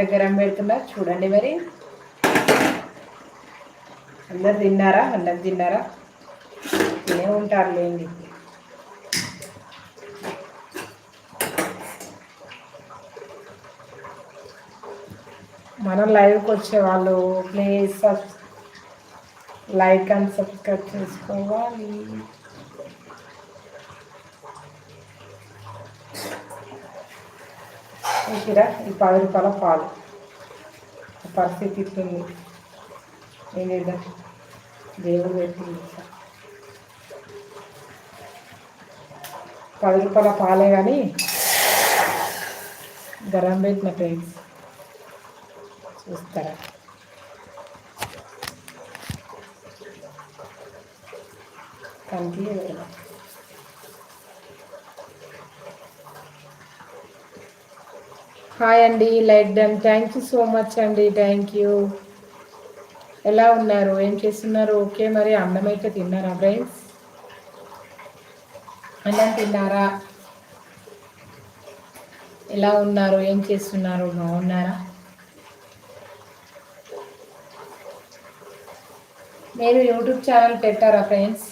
దగ్గర పెడుతున్నా చూడండి మరి. అందరు తిన్నారా? అందరు తిన్నారా? తినే ఉంటారు లేండి. మనం లైవ్కి వచ్చే వాళ్ళు please sub like and subscribe చేసుకోవాలి. ఇక్కడ ఈ పది రూపాయల పాలు. పరిస్థితి ఇస్తుంది ఏం చేద్దాం? దేవుడు పెట్టింది పది రూపాయల పాలే కానీ గరం పెట్టిన ఫ్రెండ్స్ చూస్తారా? కనిపించదు హాయ్ అండి light done thank you so much అండి థ్యాంక్ యూ ఎలా ఉన్నారు? ఏం చేస్తున్నారు? ఓకే మరి అన్నం అయితే తిన్నారా ఫ్రెండ్స్ అన్నం తిన్నారా? ఎలా ఉన్నారు? ఏం చేస్తున్నారు? బాగున్నారా? మీరు యూట్యూబ్ ఛానల్ పెట్టారా ఫ్రెండ్స్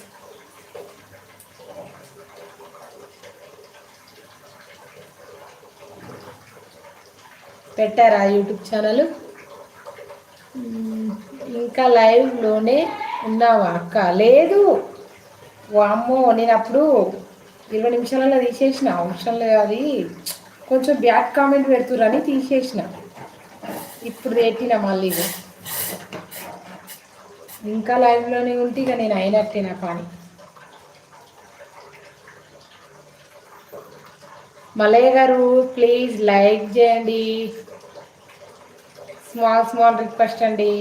పెట్టారా యూట్యూబ్ ఛానల్? ఇంకా లైవ్లోనే ఉన్నావా అక్క? లేదు. వామ్మో నేను అప్పుడు ఇరవై నిమిషాలలో తీసేసిన. అవసరం లేదు అది. కొంచెం బ్యాక్ కామెంట్ పెడుతురని తీసేసిన. ఇప్పుడు పెట్టిన మళ్ళీ ఇంకా లైవ్లోనే ఉంటే ఇక నేను అయినట్టే నా పని. మలయ్య గారు ప్లీజ్ లైక్ చేయండి. స్మాల్ స్మాల్ రిక్వెస్ట్ అండి.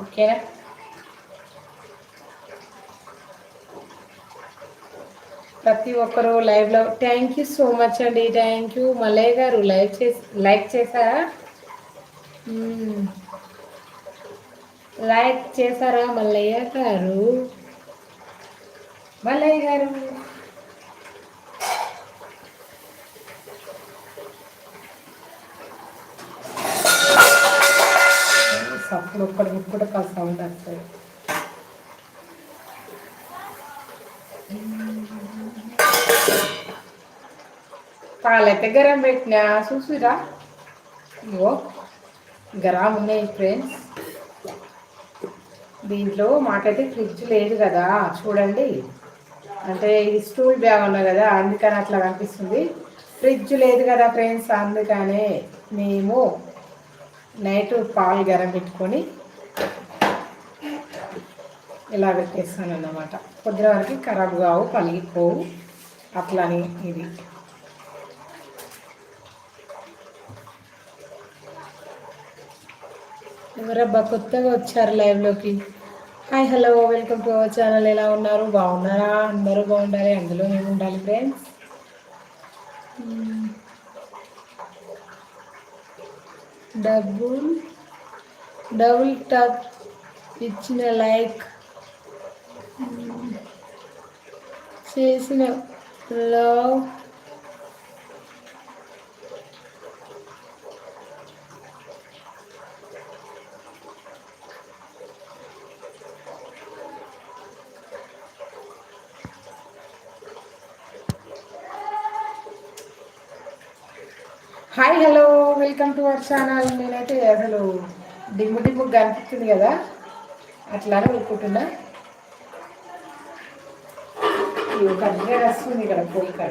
ఓకేనా ప్రతి ఒక్కరు లైవ్లో థ్యాంక్ యూ సో మచ్ అండి. థ్యాంక్ యూ మలయ్య గారు లైక్ చేసి లైక్ చేశారా? Hmm. లైక్ చేశారా మల్లయ్య గారు? మల్లయ్య గారు. అప్పుడు ఒక్కడ కూడా కాస్త సౌండ్ వస్తుంది పాలైతే గరం పెట్టినా చూసిరా? ఇగో గరం ఉన్నాయి ఫ్రెండ్స్. దీంట్లో మాకైతే ఫ్రిడ్జ్ లేదు కదా చూడండి. అంటే ఇది స్టూల్ బ్యాగ్ ఉన్నాయి కదా అందుకని అట్లా కనిపిస్తుంది. ఫ్రిడ్జ్ లేదు కదా ఫ్రెండ్స్ అందుకనే మేము నైట్ పాలు గరం పెట్టుకొని ఇలా పెట్టేస్తాను అన్నమాట పొద్దున వరకు ఖరాబ్ కావు పలిగిపోవు అట్లని ఇది. ఎవరబ్బా కొత్తగా వచ్చారు లైవ్లోకి hi hello welcome to our channel ఎలా ఉన్నారు? బాగున్నారా? అందరూ బాగుండాలి. అందులో మేము ఉండాలి ఫ్రెండ్స్ డబుల్ డబుల్ టాప్ ఇచ్చిన లైక్ చేసిన love hi hello welcome to our channel నేనైతే అసలు డిమ్ము డిమ్ము కనిపిస్తుంది కదా అట్లానే ఊరుకుంటున్నా. ఒక అడ్రస్ వస్తుంది ఇక్కడ పోయి ఇక్కడ.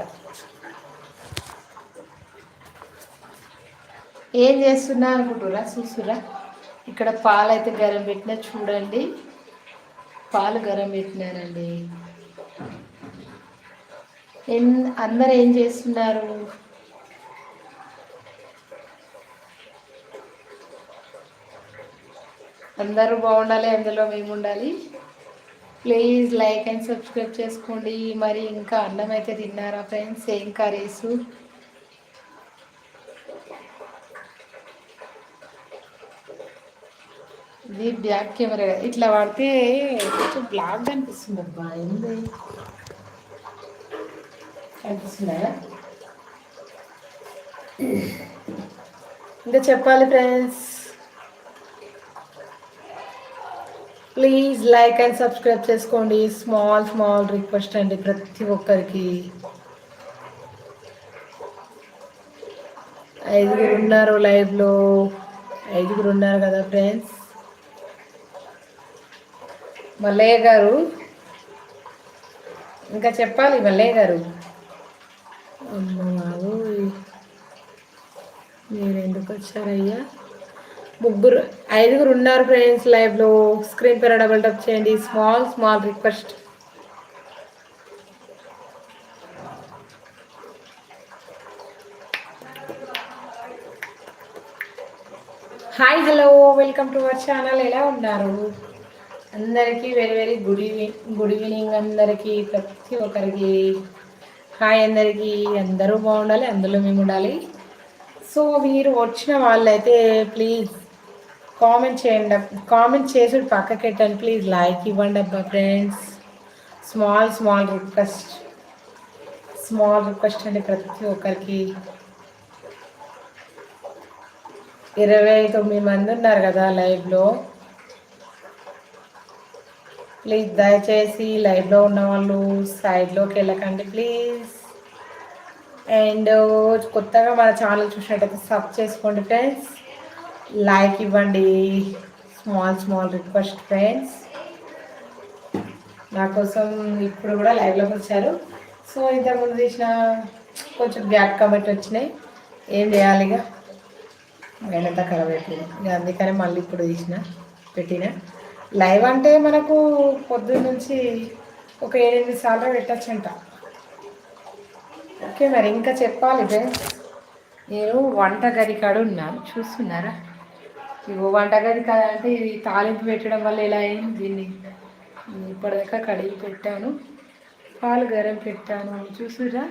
ఏం చేస్తున్నా అనుకుంటురా చూస్తురా ఇక్కడ పాలు అయితే గరం పెట్టినా చూడండి. పాలు గరం పెట్టినారండి. అందరు ఏం చేస్తున్నారు? అందరూ బాగుండాలి అందులో మేము ఉండాలి. ప్లీజ్ లైక్ అండ్ సబ్స్క్రైబ్ చేసుకోండి. మరి ఇంకా అన్నం అయితే తిన్నారా ఫ్రెండ్స్ ఏం కర్రీస్? ఇది బ్యాక్ కెమెరా. ఇట్లా పడితే కొంచెం బ్లాక్ అనిపిస్తుంది అబ్బా. ఏంది? అనిపిస్తుందా ఇంకా చెప్పాలి friends please like and subscribe చేసుకోండి. స్మాల్ స్మాల్ రిక్వెస్ట్ అండి ప్రతి ఒక్కరికి. ఐదుగురు ఉన్నారు లైవ్లో ఐదుగురు ఉన్నారు కదా ఫ్రెండ్స్ మల్లయ్య గారు? ఇంకా చెప్పాలి మల్లయ్య గారు? అమ్మ మీరు ఎందుకు వచ్చారయ్యా? ముగ్గురు ఐదుగురు ఉన్నారు ఫ్రెండ్స్ లైవ్లో స్క్రీన్ పైన డబుల్ టప్ చేయండి. Small small request hi hello welcome to our channel ఎలా ఉన్నారు? అందరికీ very very good evening good evening అందరికీ ప్రతి ఒక్కరికి. హాయ్ అందరికీ. అందరూ బాగుండాలి అందులో మేము ఉండాలి. సో మీరు వచ్చిన వాళ్ళైతే ప్లీజ్ కామెంట్ చేయండి కామెంట్ చేసి పక్కకెట్టండి ప్లీజ్ లైక్ ఇవ్వండి అబ్బా friends small small request small request అండి ప్రతి ఒక్కరికి. ఇరవై తొమ్మిది మంది ఉన్నారు కదా లైవ్లో ప్లీజ్ దయచేసి లైవ్లో ఉన్న వాళ్ళు సైడ్లోకి వెళ్ళకండి ప్లీజ్ అండ్ కొత్తగా మన ఛానల్ చూసినట్టయితే సబ్ చేసుకోండి ఫ్రెండ్స్ లైక్ ఇవ్వండి. Small small request friends. నా కోసం ఇప్పుడు కూడా లైవ్లోకి వచ్చారు. సో ఇంతకుముందు తీసిన కొంచెం బ్యాక్ కమెంట్ వచ్చినాయి. ఏం చేయాలి ఇక? వెనంత ఖరాబ్ అయిపోయింది. ఇక అందుకనే మళ్ళీ ఇప్పుడు తీసిన పెట్టిన. లైవ్ అంటే మనకు పొద్దున్న నుంచి ఒక ఏడెనిమిది సార్లు పెట్టచ్చంట. ఓకే మరి ఇంకా చెప్పాలి ఫ్రెండ్స్. నేను వంట కాడ ఉన్నాను. చూస్తున్నారా? ఇగో వంటగది కాడ అంటే ఇది తాలింపు పెట్టడం వల్ల ఎలా అయింది? దీన్ని ఇప్పటిదాకా కడిగి పెట్టాను. పాలు గరం పెట్టాను. చూసురా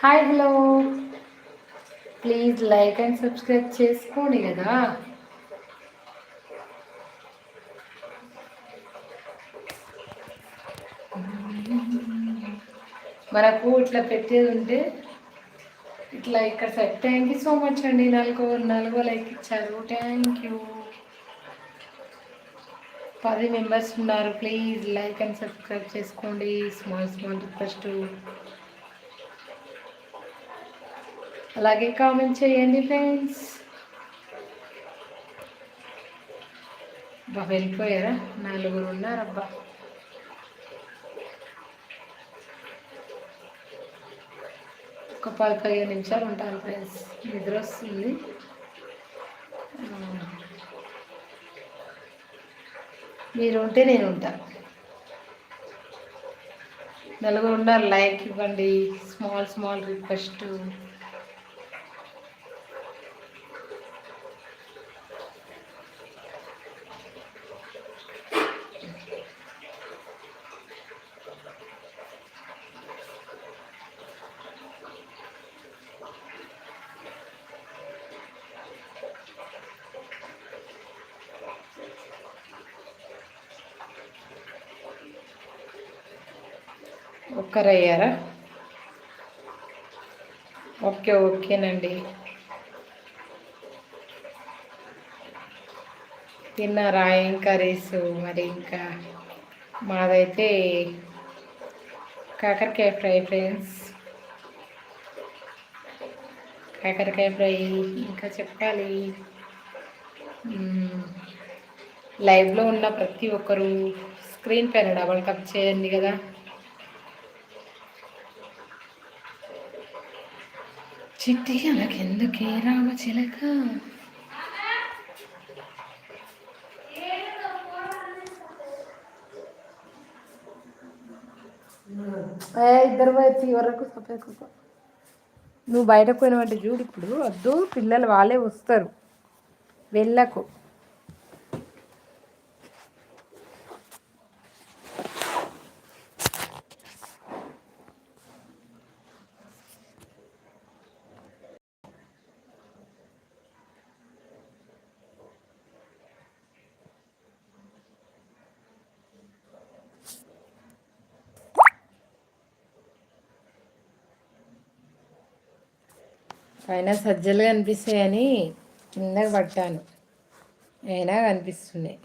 hi hello. Please like and subscribe చేసుకోండి కదా. మనకు ఇట్లా పెట్టేది ఉంటే ఇట్లా ఇక్కడ sir thank you so much అండి. నాలుగో నాలుగో లైక్ ఇచ్చారు. థ్యాంక్ యూ పది మెంబర్స్ ఉన్నారు. ప్లీజ్ లైక్ అండ్ సబ్స్క్రైబ్ చేసుకోండి. స్మాల్ స్మాల్ రిక్వెస్ట్ అలాగే కామెంట్ చేయండి ఫ్రెండ్స్ బా వెళ్ళిపోయారా? నలుగురు ఉన్నారబ్బా. ఒక పది పదిహేను నిమిషాలు ఉంటాను ఫ్రెండ్స్ నిద్ర వస్తుంది. మీరు ఉంటే నేను ఉంటాను నలుగురు ఉన్నారు లైక్ ఇవ్వండి. Small small request. ఒక్కరయ్యారా ఓకే ఓకేనండి. తిన్నారా ఏం కర్రీస్? మరి ఇంకా మాదైతే కాకరకాయ ఫ్రై ఫ్రెండ్స్. కాకరకాయ ఫ్రై ఇంకా చెప్పాలి. లైవ్లో ఉన్న ప్రతి ఒక్కరు స్క్రీన్ పైన డబల్ టప్ చేయండి కదా. చిట్టి అలాగెందుకే రామ చిలక. ఇద్దరు పోయి వరకు నువ్వు బయటకు పోయినవంటే చూడు ఇప్పుడు. వద్దు పిల్లలు వాళ్ళే వస్తారు. వెళ్ళకు. పైన సజ్జలు కనిపిస్తాయని కింద పట్టాను. అయినా కనిపిస్తున్నాయి.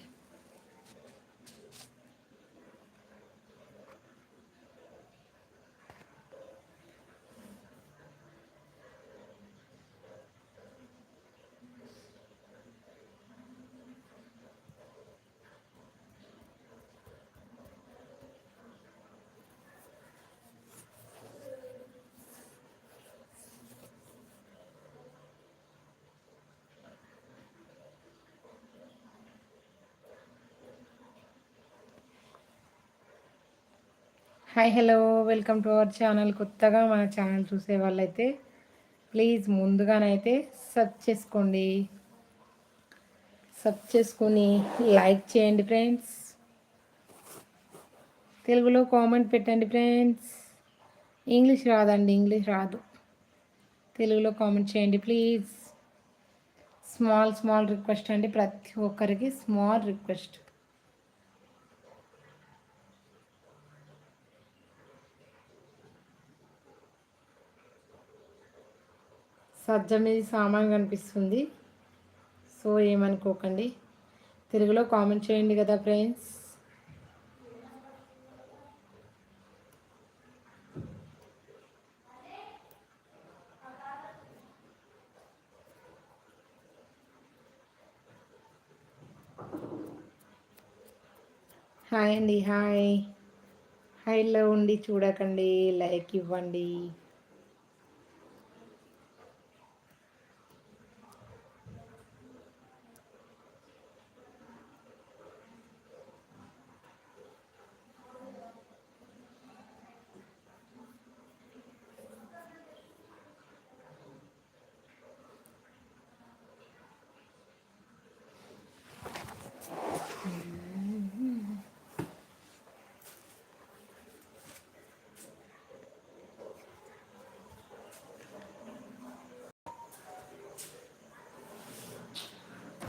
Hi hello welcome to our channel కొత్తగా మన ఛానల్ చూసే వాళ్ళైతే ప్లీజ్ ముందుగానైతే సబ్ చేసుకోండి. సబ్ చేసుకొని లైక్ చేయండి ఫ్రెండ్స్ తెలుగులో కామెంట్ పెట్టండి ఫ్రెండ్స్ ఇంగ్లీష్ రాదండి ఇంగ్లీష్ రాదు. తెలుగులో కామెంట్ చేయండి ప్లీజ్ స్మాల్ స్మాల్ రిక్వెస్ట్ అండి. ప్రతి ఒక్కరికి స్మాల్ రిక్వెస్ట్ సజ్జ సామాన్ కనిపిస్తుంది. సో ఏమనుకోకండి. తెలుగులో కామెంట్ చేయండి కదా ఫ్రెండ్స్ హాయ్ అండి హాయ్. హైలో ఉండి చూడకండి లైక్ ఇవ్వండి.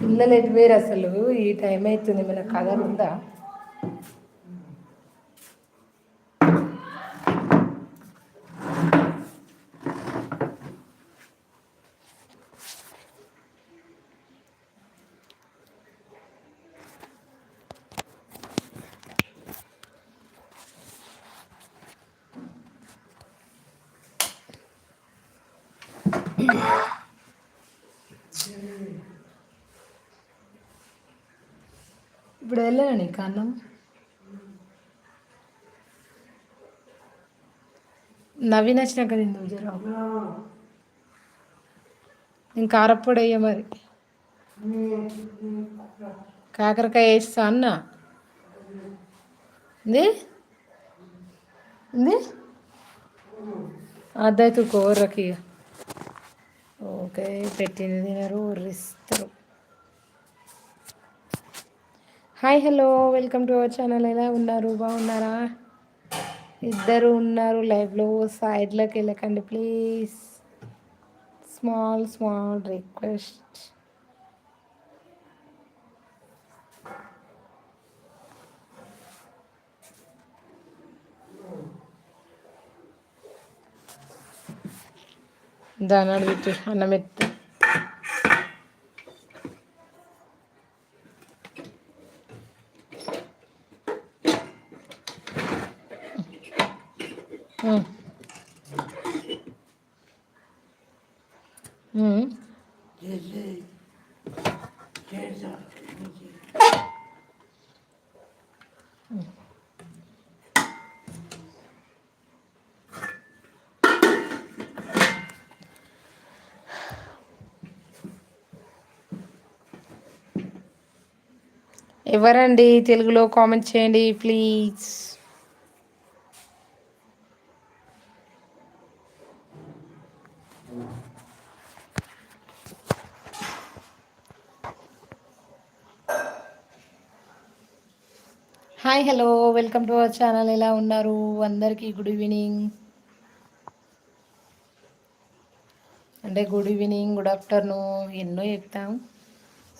పిల్లలు ఎటువేరు అసలు? ఈ టైం అవుతుంది. మన కథ ఉందా? ఇప్పుడు వెళ్ళాను నీకు అన్నం. నవీన్ వచ్చినాక తిందు జరా. నేను కారప్పొడి అయ్యా మరి. కాకరకాయ వేస్తా అన్న. ఇది ఇది అద్దయితే కూరకి ఓకే పెట్టింది తినరు రిస్తారు. Hi hello. Welcome to our channel. ఎలా ఉన్నారు? బాగున్నారా? ఇద్దరు ఉన్నారు లైవ్లో. సైడ్లోకి వెళ్ళకండి ప్లీజ్. Small small request. దాని అడుగుతూ అన్నం ఎత్తా ఎవరండి తెలుగులో కామెంట్ చేయండి please. Hi hello welcome to our channel ఎలా ఉన్నారు అందరికీ గుడ్ ఈవినింగ్ అంటే గుడ్ ఈవినింగ్ గుడ్ ఆఫ్టర్నూన్ ఎన్నో చెప్తాం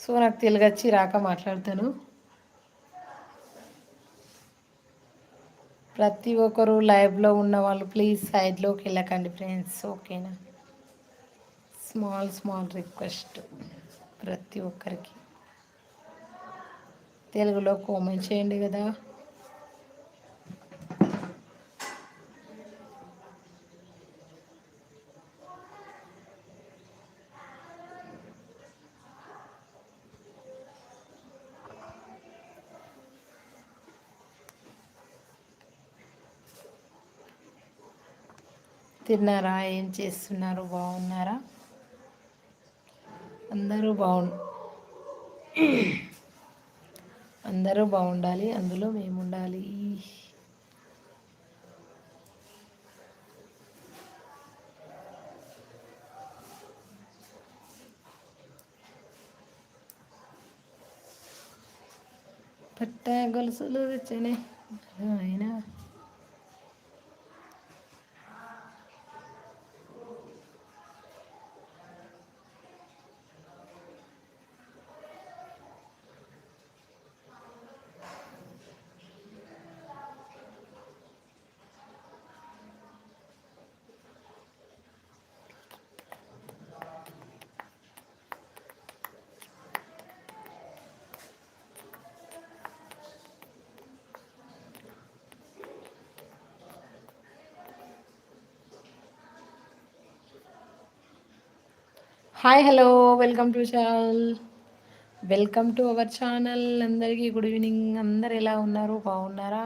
సో నాకు తెలుగు వచ్చి రాక మాట్లాడతాను ప్రతి ఒక్కరు లైవ్లో ఉన్న వాళ్ళు ప్లీజ్ సైడ్లోకి వెళ్ళకండి ఫ్రెండ్స్ ఓకేనా స్మాల్ స్మాల్ రిక్వెస్ట్ ప్రతి ఒక్కరికి తెలుగులో కామెంట్ చేయండి కదా. తిన్నారా? ఏం చేస్తున్నారు? బాగున్నారా? అందరూ బాగున్నారు అందరూ బాగుండాలి అందులో మేము ఉండాలి పట్ట గొలుసులు తెచ్చనే. అయినా hi hello welcome to channel welcome to our channel అందరికీ గుడ్ ఈవినింగ్ అందరు ఎలా ఉన్నారు? బాగున్నారా?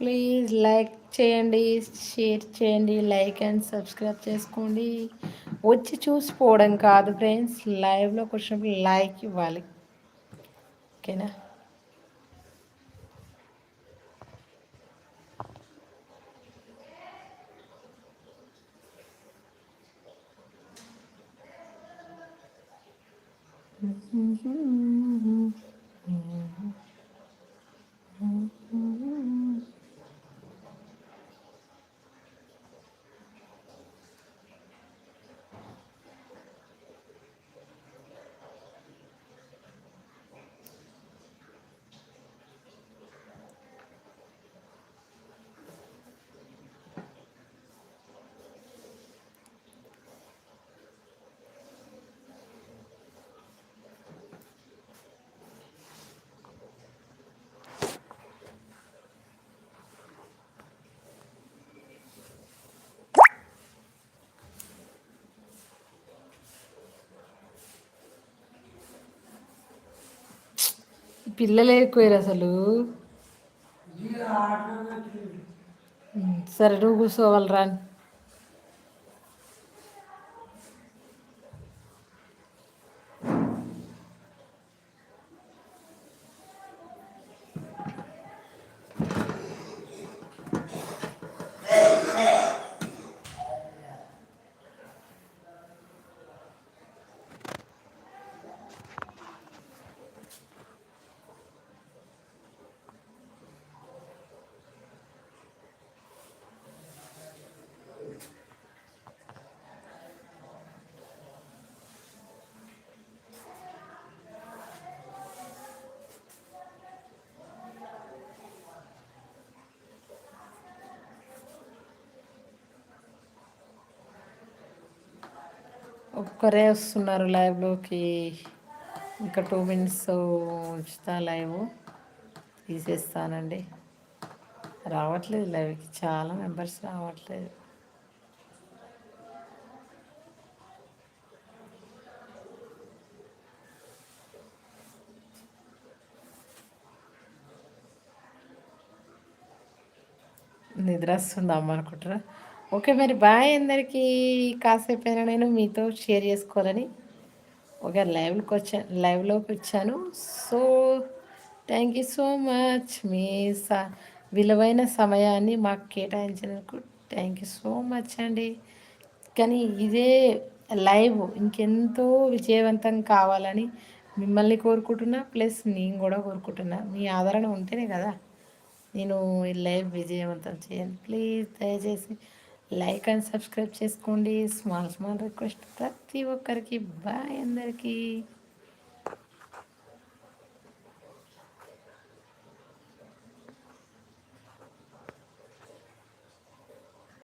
ప్లీజ్ లైక్ చేయండి షేర్ చేయండి లైక్ అండ్ సబ్స్క్రైబ్ చేసుకోండి. వచ్చి చూసిపోవడం కాదు ఫ్రెండ్స్ లైవ్లోకి వచ్చినప్పుడు లైక్ ఇవ్వాలి. ఓకేనా Mm-hmm. పిల్లలు ఎక్కువ అసలు. సరే నువ్వు కూర్చోవాలి రాని ఒక్కరే వస్తున్నారు లైవ్లోకి ఇంకా టూ మినిట్స్ ఉంచుతా లైవ్ తీసేస్తానండి. రావట్లేదు లైవ్కి చాలా మెంబర్స్ రావట్లేదు. నిద్ర వస్తుందా అమ్మ అనుకుంటారా ఓకే మరి బాయ్ అందరికీ. కాసేపు అయినా నేను మీతో షేర్ చేసుకోవాలని ఒక లైవ్లోకి వచ్చా లైవ్లోకి వచ్చాను. So thank you so much మీ స విలువైన సమయాన్ని మాకు కేటాయించినందుకు థ్యాంక్ యూ సో మచ్ అండి. కానీ ఇదే లైవ్ ఇంకెంతో విజయవంతం కావాలని మిమ్మల్ని కోరుకుంటున్నా ప్లస్ నేను కూడా కోరుకుంటున్నా. మీ ఆదరణ ఉంటేనే కదా నేను ఈ లైవ్ విజయవంతం చేయండి ప్లీజ్ దయచేసి లైక్ అండ్ సబ్స్క్రైబ్ చేసుకోండి. స్మాల్ స్మాల్ రిక్వెస్ట్ ప్రతి ఒక్కరికి. బాయ్ అందరికీ.